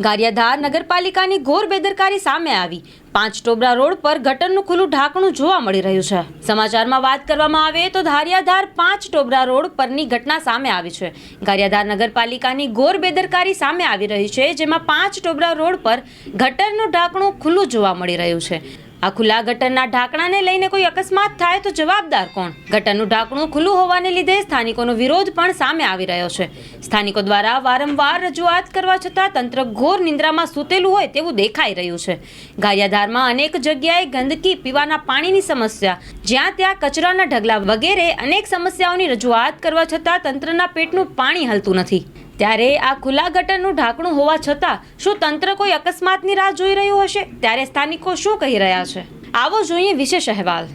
ગારિયાધાર નગરપાલિકાની ઘોર બેદરકારી સામે આવી. પાંચ ટોબરા રોડ પર ગટરનું ખુલ્લું ઢાંકણું જોવા મળી રહ્યું છે. સમાચારમાં વાત કરવામાં આવે તો ધારિયાધાર પાંચ ટોબરા રોડ પરની ઘટના સામે આવી છે. ગારિયાધાર નગરપાલિકાની ઘોર બેદરકારી સામે આવી રહી છે, જેમાં પાંચ ટોબરા રોડ પર ગટરનું ઢાંકણું ખુલ્લું જોવા મળી રહ્યું છે. આ ખુલ્લા ગટરના ઢાંકણાને લઈને કોઈ અકસ્માત થાય તો જવાબદાર કોણ? ગટરનું ઢાંકણું ખુલ્લું હોવાને લીધે સ્થાનિકોનો વિરોધ પણ સામે આવી રહ્યો છે. સ્થાનિકો દ્વારા વારંવાર રજૂઆત કરવા છતાં તંત્ર ઘોર નિંદ્રામાં સૂતેલું હોય તેવું દેખાઈ રહ્યું છે. ગારિયાધારમાં અનેક જગ્યાએ ગંદકી, પીવાના પાણીની સમસ્યા, જ્યાં ત્યાં કચરાના ઢગલા વગેરે અનેક સમસ્યાઓની રજૂઆત કરવા છતાં તંત્રના પેટનું પાણી હલતું નથી. ત્યારે આ ખુલ્લા ગટરનું ઢાંકણું હોવા છતાં શું તંત્ર કોઈ અકસ્માતની રાહ જોઈ રહ્યું હશે? ત્યારે સ્થાનિકો શું કહી રહ્યા છે? આવો જોઈએ વિશેષ અહેવાલ.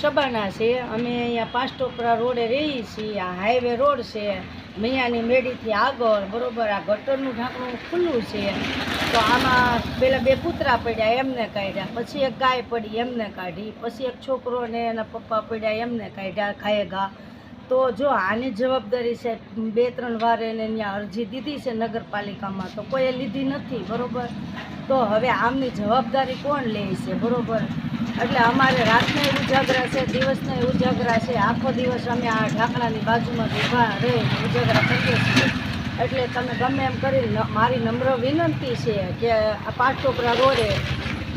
શબાના છે. અમે અહીંયા પાંચ ટોપરા રોડે રહીએ છીએ. આ હાઈવે રોડ છે. મૈયાની મેડીથી આગળ બરોબર આ ગટરનું ઢાંકણું ખુલ્લું છે. તો આમાં પેલા બે કૂતરા પડ્યા, એમને કાઢ્યા. પછી એક ગાય પડી, એમને કાઢી. પછી એક છોકરો ને એના પપ્પા પડ્યા, એમને કાઢ્યા ખાએ ઘા તો જો આની જવાબદારી છે, બે ત્રણ વાર એને ત્યાં અરજી દીધી છે નગરપાલિકામાં, તો કોઈએ લીધી નથી, બરોબર? તો હવે આમની જવાબદારી કોણ લે છે, બરોબર? એટલે અમારે રાતના ઉજાગરા છે, દિવસના ઉજાગરા છે, આખો દિવસ અમે આ ઢાંકણાની બાજુમાં ઊભા રહી ઉજાગરા કરીએ છીએ. એટલે તમે ગમે એમ કરી મારી નમ્ર વિનંતી છે કે આ પાંચ ટોકરા રોડે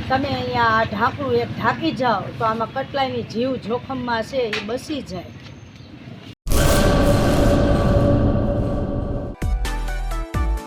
તમે અહીંયા આ ઢાંકણું એક ઢાંકી જાઓ, તો આમાં કટલાયની જીવ જોખમમાં છે, એ બસી જાય.